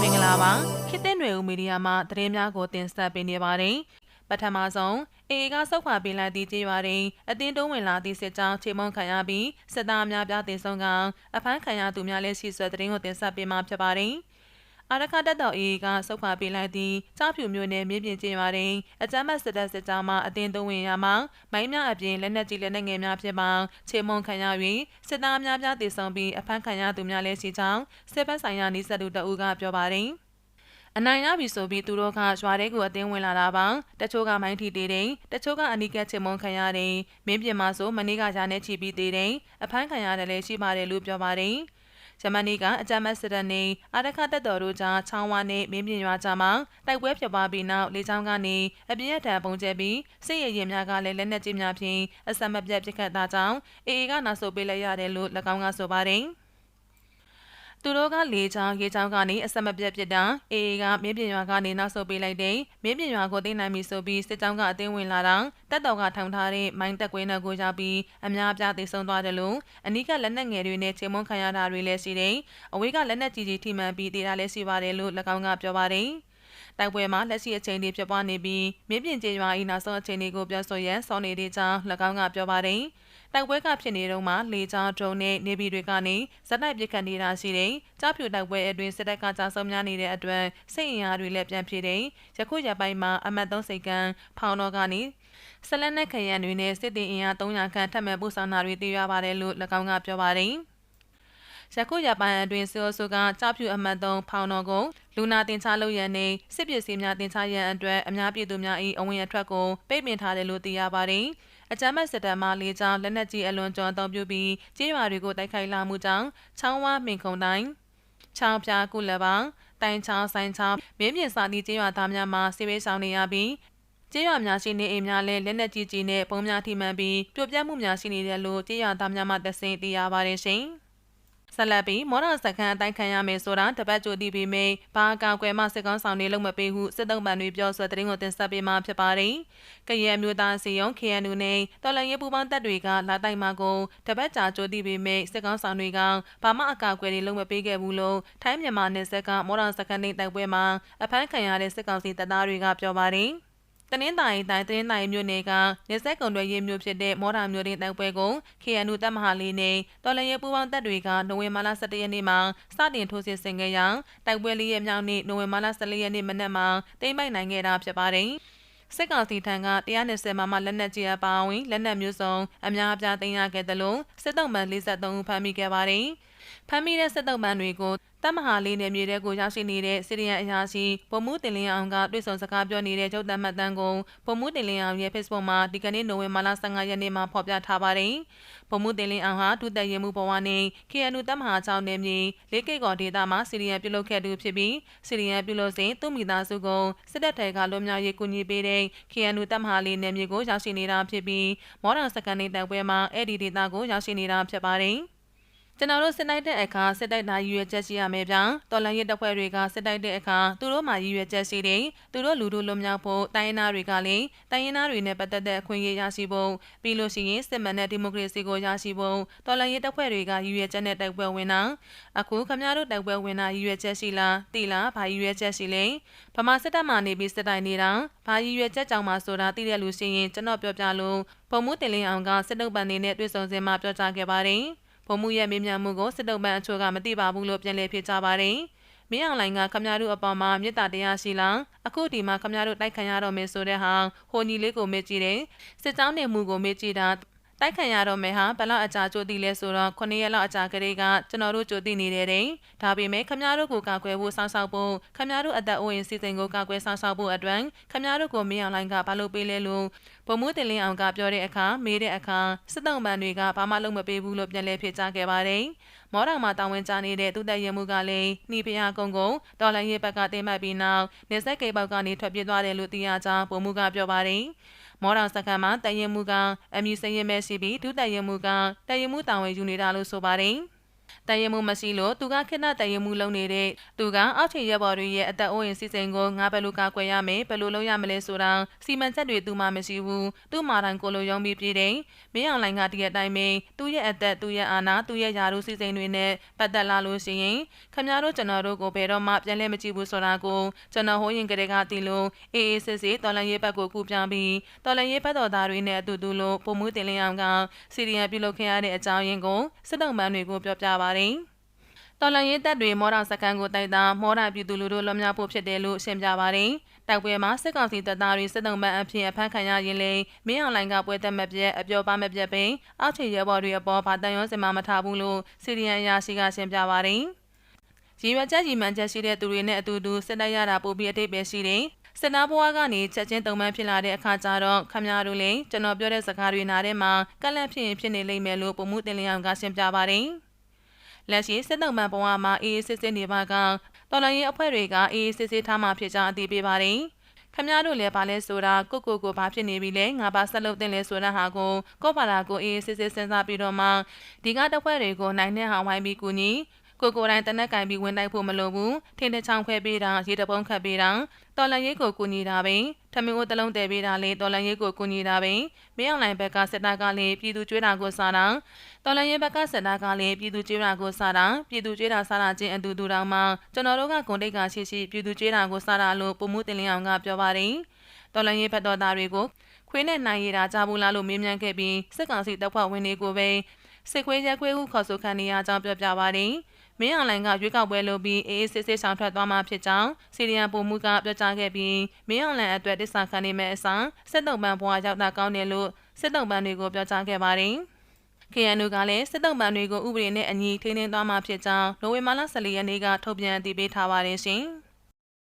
မင်္ဂလာပါခေတ်သစ်ຫນွေဦးမီဒီယာမှသတင်းများကိုတင်ဆက်ပေးနေပါတယ်ပထမဆုံးအေအေကစောက်ခွာပေးလိုက်သည့်ကြေးရွာတွင်အတင်းတုံးဝင်လာသည့်စစ်ကြောင်းခြေမုံခံရပြီးစစ်သားများပြားတင်ဆုံးကအဖမ်းခံရသူများလည်းရှိဆွဲသတင်းကိုတင်ဆက်ပေးမှာဖြစ်ပါတယ် အာရခတက်တော်အေကစုတ်ခွာပေးလိုက်သည့်ကြားဖြူမျိုးနယ်မြေပြင်ကျင်းရွာတွင်အကြမ်းဖက်စစ်တပ်စစ်ကြောင်းမှအတင်းသုံးဝင်ရမှမိုင်းများအပြင်လက်နက်ကြီးလက်နက်ငယ်များဖြစ်ပေါင်းခြေမုံခံရ၍စစ်သားများပြားတည်ဆုံပြီးအဖမ်းခံရသူများလည်းရှိကြောင်းစစ်ဘက်ဆိုင်ရာနှိစက်သူတအူးကပြောပါသည်အနိုင်ရပြီဆိုပြီးသူတို့ကရွာထဲကိုအတင်းဝင်လာတာပါတချို့ကမိုင်းထီတေးတယ်တချို့ကအနီးကပ်ချင်မုံခံရတယ်မင်းပြင်မှာဆိုမနေ့ကရာနဲ့ချီပြီးသေးတယ်အဖမ်းခံရတယ်လည်းရှိပါတယ်လို့ပြောပါတယ် ဂျမနီကအကြမ်းမဲ့စစ်တပ်နဲ့အာရခတပ်တော်တို့ကြားချောင်းဝါနဲ့မင်းပြင်ရွာကြားမှာတိုက်ပွဲဖြစ်ပွားပြီးနောက်လေကြောင်းကနေအပြင်းအထန်ပုံကျဲပြီးစစ်ရရင်များကလည်းလက်နက်ကြီးများဖြင့်အဆက်မပြတ်ပစ်ခတ်တာကြောင့်အေအေကနောက်ဆုတ်ပေးလိုက်ရတယ်လို့၎င်းကဆိုပါတယ်။ သူတို့ကလေချောင်းရေချောင်းကနေအဆက်မပြတ်ပြစ်တာအေအေကမင်းပြင်ရွာကနေနောက်ဆုတ်ပေးလိုက်တဲ့မင်းပြင်ရွာကိုသိနိုင်ပြီဆိုပြီးစစ်ကြောင်းကအတင်းဝင်လာတာတက်တော်ကထောင်ထားတဲ့မိုင်းတက်ကွင်းနောက်ကိုရောက်ပြီးအများအပြားသိဆုံးသွားတယ်လို့အနီးကလက်နက်ငယ်တွေနဲ့ချိန်မုန်းခံရတာတွေလည်းရှိတယ်အဝေးကလက်နက်ကြီးကြီးထိမှန်ပြီးတေးတာလည်းရှိပါတယ်လို့၎င်းကပြောပါတယ်တိုက်ပွဲမှာလက်ရှိအချိန်တွေဖြစ်ပွားနေပြီးမြင်းပြင်ကျေးရွာ၏နောက်ဆုံးအချိန်တွေကိုပြောဆိုရန်စောနေတဲ့အကြောင်း၎င်းကပြောပါတယ်။ တိုက်ပွဲကဖြစ်နေတော့မှလေကြောင်းဒရုန်းနဲ့နေပြည်တွေကနေဇက်တိုက်ပစ်ခတ်နေတာရှိတယ်။ကြားဖြူတိုက်ပွဲအတွင်းစစ်တပ်ကကြာဆုံးများနေတဲ့အတွက်စိတ်အင်အားတွေလည်းပြန်ဖြစ်တယ်။ယခုရပိုင်းမှာအမတ်သုံးစိတ်ကံဖောင်တော်ကနေဆလန်နဲ့ခရံတွေနဲ့စစ်တီအင်အား300ခန့်ထပ်မံပို့ဆောင်တာတွေသိရပါတယ်လို့၎င်းကပြောပါတယ်။ယခုရပိုင်းအတွင်းဆိုဆိုကကြောက်ဖြူအမှတ်3ဖောင်တော်ကိုလူနာတင်ချလုပ်ရန်နဲ့စစ်ပစ္စည်းများတင်ချရန်အတွက်အများပြည်သူများ၏အဝင်အထွက်ကိုပိတ်ပင်ထားတယ်လို့သိရပါတယ်။ အကြမ်းဖက်စစ်တပ်မှလေကြောင်းလက်နက်ကြီးအလွန်ကျွံအသုံးပြုပြီးကြေးရွာတွေကိုတိုက်ခိုက်လာမှုကြောင့်ချောင်းဝါမင်ခုံတိုင်းချောင်းပြားကုလပောင်တိုင်ချောင်းဆိုင်ချောင်းမင်းပြင်စာသည့်ကြေးရွာသားများမှစစ်ဘေးဆောင်နေရပြီးကြေးရွာများရှိနေအိမ်များလည်းလက်နက်ကြီးကြီးနဲ့ပုံများထိမှန်ပြီးပြိုပြတ်မှုများရှိနေတယ်လို့ကြေးရွာသားများမှသက်သေသိရပါတယ်ရှင်။ ဆက်လက်ပြီးမော်ဒစခန်းအတိုင်းခံရမယ်ဆိုတာတပတ်ကြိုတည်ပြီးမိဘာကောက်ွယ်မှစစ်ကောင်းဆောင်တွေလုံမပေးဟုစစ်တုံးပန်တွေပြောဆိုတဲ့တင်ကိုတင်ဆက်ပေးမှာဖြစ်ပါတယ်။ကရဲမျိုးသားစီယုံ KNU နဲ့တော်လန်ရဲပူပေါင်းတပ်တွေကလာတိုက်မှာကိုတပတ်ကြာကြိုတည်ပြီးမိစစ်ကောင်းဆောင်တွေကဘာမှအကောက်ွယ်တွေလုံမပေးခဲ့ဘူးလို့ထိုင်းမြန်မာနယ်စပ်ကမော်ဒစခန်းတိုက်ပွဲမှာအဖမ်းခံရတဲ့စစ်ကောင်စီတပ်သားတွေကပြောပါတယ်။ တနင်္သာရီတိုင်းတနင်္သာရီမြို့နယ်ကနေဆက်ကွန်တွေရေးမြို့ဖြစ်တဲ့မော်ဒါမြို့တွင်တိုက်ပွဲကို KNU တပ်မဟာလေးနဲ့တော်လရင်ပူပေါင်းတပ်တွေကနိုဝင်ဘာလ17ရက်နေ့မှာစတင်ထိုးစစ်ဆင်ခဲ့ရာတိုက်ပွဲလေးရက်မြောက်နေ့နိုဝင်ဘာလ14ရက်နေ့မနက်မှာတိမ့်ပိုက်နိုင်ခဲ့တာဖြစ်ပါတယ်။စစ်ကောင်စီထံက120မမလက်နက်ကြီးအပါအဝင်လက်နက်မျိုးစုံအများအပြားသိမ်းရခဲ့တယ်လို့စစ်တုံးမှန်43ဦးဖမ်းမိခဲ့ပါတယ်။ ဖမ်းမိတဲ့စစ်တုံးပန်းတွေကိုတမဟာလေးနယ်မြေတဲကိုရောက်ရှိနေတဲ့စီရီယံအရာရှိဗိုလ်မှူးတင်လင်းအောင်ကတွေ့ဆုံစကားပြောနေတဲ့ကျုပ်တမ်းမှတ်တမ်းကိုဗိုလ်မှူးတင်လင်းအောင်ရဲ့ Facebook မှာဒီကနေ့နိုဝင်ဘာလ15ရက်နေ့မှာဖော်ပြထားပါတယ်။ဗိုလ်မှူးတင်လင်းအောင်ဟာဒုတက်ရင်မှုဘဝနဲ့ KNU တမဟာချောင်းနယ်မြေလေးကိတ်ကော်ဒေသမှာစီရီယံပြုလုပ်ခဲ့သူဖြစ်ပြီးစီရီယံပြုလုပ်စဉ်သူ့မိသားစုကိုစစ်တပ်ထဲကလွန်မြောက်ရေးကူညီပေးတဲ့ KNU တမဟာလေးနယ်မြေကိုရောက်ရှိနေတာဖြစ်ပြီးမော်ဒန်စကန်နေတိုက်ပွဲမှာအဲ့ဒီဒေသကိုရောက်ရှိနေတာဖြစ်ပါတယ်။ ကျွန်တော်တို့စစ်တိုက်တဲ့အခါစစ်တိုက်တာရည်ရွယ်ချက်ရှိရမယ်ဗျာတော်လန်ရဲတပ်ဖွဲ့တွေကစစ်တိုက်တဲ့အခါသူတို့မှရည်ရွယ်ချက်ရှိတယ်သူတို့လူတို့လွတ်မြောက်ဖို့တိုင်းရင်းသားတွေကလည်းတိုင်းရင်းသားတွေနဲ့ပတ်သက်တဲ့အခွင့်အရေးရရှိဖို့ပြီးလို့ရှိရင်စစ်မှန်တဲ့ဒီမိုကရေစီကိုရရှိဖို့တော်လန်ရဲတပ်ဖွဲ့တွေကရည်ရွယ်ချက်နဲ့တိုက်ပွဲဝင်တာအခုခမရတို့တိုက်ပွဲဝင်တာရည်ရွယ်ချက်ရှိလားသိလားဘာရည်ရွယ်ချက်ရှိလဲဗမာစစ်တပ်မှနေပြီးစစ်တိုက်နေတာဘာရည်ရွယ်ချက်ကြောင့်မှဆိုတာသိတဲ့လူရှိရင်ကျွန်တော်ပြောပြလို့ဘုံမှုတင်လင်းအောင်ကစစ်တုပ်ပန်နေနဲ့တွေ့ဆုံစင်မှာပြောကြားခဲ့ပါတယ် ဗိုလ်မှူးရဲ့မေးမြန်းမှုကိုစစ်တုံးပန်းအချို့ကမသိပါဘူးလို့ပြန်လည်ဖြေကြားပါတယ်။မင်းအောင်လိုင်ကခမရတို့အပေါ်မှာမေတ္တာတရားရှိလားအခုဒီမှာခမရတို့တိုက်ခံရတော့မယ်ဆိုတဲ့ဟာဟိုညီလေးကိုမေ့ကြည့်တယ်စစ်ကြောင်းနေမှုကိုမေ့ကြည့်တာ တိုက်ခံရတော့မယ်ဟာဘလောက်အကြာကြိုသိလဲဆိုတော့9ရက်လောက်အကြာကလေးကကျွန်တော်တို့ကြိုသိနေတဲ့တဲ့ဒါပေမဲ့ခမရတို့ကိုကာကွယ်ဖို့စောင့်ရှောက်ဖို့ခမရတို့အသက်အိုးရင်စီစဉ်ကိုကာကွယ်စောင့်ရှောက်ဖို့အတွက်ခမရတို့ကိုမင်းအောင်လိုင်းကဘာလို့ပေးလဲလို့ဗိုလ်မှူးတင်လင်းအောင်ကပြောတဲ့အခါမေးတဲ့အခါစစ်တုံးပန်းတွေကဘာမှလုပ်မပေးဘူးလို့ပြန်လည်ဖြေကြားခဲ့ပါတယ်မော်တော်မှာတာဝန်ကျနေတဲ့သူတက်ရဲမှုကလည်းနှီးဖျားကုန်းကုန်းဒေါ်လာရေးဘက်ကတင်မှတ်ပြီးနောက်နေဆက်ကေပေါက်ကနေထွက်ပြေးသွားတယ်လို့သိရကြောင်းဗိုလ်မှူးကပြောပါတယ် မော်တော်စခန်းမှာတရင်မှုကအမည်စရင်မဲ့ရှိပြီးဒုတရင်မှုကတရင်မှုတာဝန်ယူနေတာလို့ဆိုပါတယ် တန်ရမှုမရှိလို့သူကခဏတန်ရမှုလုပ်နေတဲ့သူကအောက်ခြေရပ်ပေါ်တွေရဲ့အသက်အိုးရင်စီစဉ်ကိုငါဘယ်လိုကာကွယ်ရမယ်ဘယ်လိုလုပ်ရမလဲဆိုတာစီမံချက်တွေသူမှမရှိဘူးသူ့မာတိုင်ကိုလိုယုံပြီးပြည်တယ်မင်းအောင်လိုင်ကတည်းကအတိုင်းပဲသူ့ရဲ့အသက်သူ့ရဲ့အာဏာသူ့ရဲ့ယာရုစီစဉ်တွေနဲ့ပတ်သက်လာလို့ရှိရင်ခမများတို့ကျွန်တော်တို့ကိုဘယ်တော့မှပြန်လဲမကြည့်ဘူးဆိုတာကိုကျွန်တော်ဟိုးရင်ကလေးကတည်လို့အေးအေးဆေးဆေးတော်လန်ရေးဘက်ကိုကူပြောင်းပြီးတော်လန်ရေးဘက်တော်သားတွေနဲ့အတူတူလို့ပုံမှုတင်လင်းအောင်ကစီရီယံပြုလုပ်ခဲ့ရတဲ့အကြောင်းရင်းကိုစစ်တုံးပန်းတွေကိုပြောပြပါတယ်တော်လန်ရေးတပ်တွေမော်တော်စကန်ကိုတိုက်တာမော်တော်ပြည်သူလူထုလွန်မြောက်ဖို့ဖြစ်တယ်လို့ရှင်းပြပါတယ်။တိုက်ပွဲမှာစစ်ကောင်စီတပ်သားတွေစစ်တုံးပန်းအဖြစ်အဖမ်းခံရရင်လေမင်းအောင်လိုင်ကပွဲသက်မပြက်အပြောပါမပြက်ပင်အောက်ခြေရဲဘော်တွေအပေါ်ဗာတန်ရုံးစင်မမထားဘူးလို့စီရီယံအရာရှိကရှင်းပြပါတယ်။ရည်ရွယ်ချက်ရည်မှန်ချက်ရှိတဲ့သူတွေနဲ့အတူတူစစ်တပ်ရတာပိုပြီးအထိပ္ပယ်ရှိတယ်။စနာဘွားကနေချက်ချင်းတုံမှန်းဖြစ်လာတဲ့အခါကျတော့ခမရတို့လည်းကျွန်တော်ပြောတဲ့စကားတွေနားထဲမှာကန့်လန့်ဖြစ်ရင်ဖြစ်နေလိမ့်မယ်လို့ပုံမှုတင်လျောင်ကရှင်းပြပါတယ်။ လက်ရှိစစ်တုံမှန်ဘဝမှာအေးအေးဆေးဆေးနေပါကတော်လိုင်းရေးအဖွဲ့တွေကအေးအေးဆေးဆေးထားမှဖြစ်ကြောင်းအသိပေးပါတယ်။ခမရတို့လည်းဗာလဲဆိုတာကိုကိုကိုဘာဖြစ်နေပြီလဲငါဘာဆက်လုပ်တင်လဲဆိုတာဟာကိုကောပါလာကိုအေးအေးဆေးဆေးစဉ်းစားပြီးတော့မှဒီကတပ်ဖွဲ့တွေကိုနိုင်တဲ့ဟောင်းဝိုင်းပြီးကူညီ ကိုကိုတိုင်းတနက်ကင်ပြီးဝင်တိုက်ဖို့မလိုဘူးထင်းတဲ့ချောင်းခွဲပေးတာရေတပုံးခတ်ပေးတာတော်လန်ရေးကိုကူညီတာပင်ထမင်းကိုတလုံးတည်ပေးတာလေတော်လန်ရေးကိုကူညီတာပင်မင်းအောင်လိုင်ဘက်ကစစ်သားကလည်းပြည်သူကျွေးတာကိုစားတာတော်လန်ရေးဘက်ကစစ်သားကလည်းပြည်သူကျွေးတာကိုစားတာပြည်သူကျွေးတာစားတာချင်းအတူတူတောင်မှကျွန်တော်တို့ကဂုံတိတ်ကရှိရှိပြည်သူကျွေးတာကိုစားတာလို့ပုံမှုတင်လင်းအောင်ကပြောပါတယ်တော်လန်ရေးဘက်တော်သားတွေကိုခွေးနဲ့နိုင်ရတာကြားဘူးလားလို့မေးမြန်းခဲ့ပြီးစစ်ကောင်စီတပ်ဖွဲ့ဝင်တွေကိုပဲစစ်ခွေးရက်ခွေးဟုခေါ်ဆိုခံနေရကြောင်းပြောပြပါတယ်။ မင်းအောင်လိုင်ကရွေးကောက်ပွဲလုပ်ပြီးအေးအေးဆေးဆေးဆောင်ထွက်သွားမှာဖြစ်ကြောင်းစီရီယံပုံမှုကပြောကြားခဲ့ပြီးမင်းအောင်လိုင်အတွက်တစ္ဆာခံနေမဲ့အစားစစ်တုံးပန်းဘွားရောက်တာကောင်းတယ်လို့စစ်တုံးပန်းတွေကိုပြောကြားခဲ့ပါတယ်။ KNU ကလည်းစစ်တုံးပန်းတွေကိုဥပဒေနဲ့အညီထိန်းသိမ်းသွားမှာဖြစ်ကြောင်းနိုဝင်ဘာလ14ရက်နေ့ကထုတ်ပြန်အသိပေးထားပါတယ်ရှင်။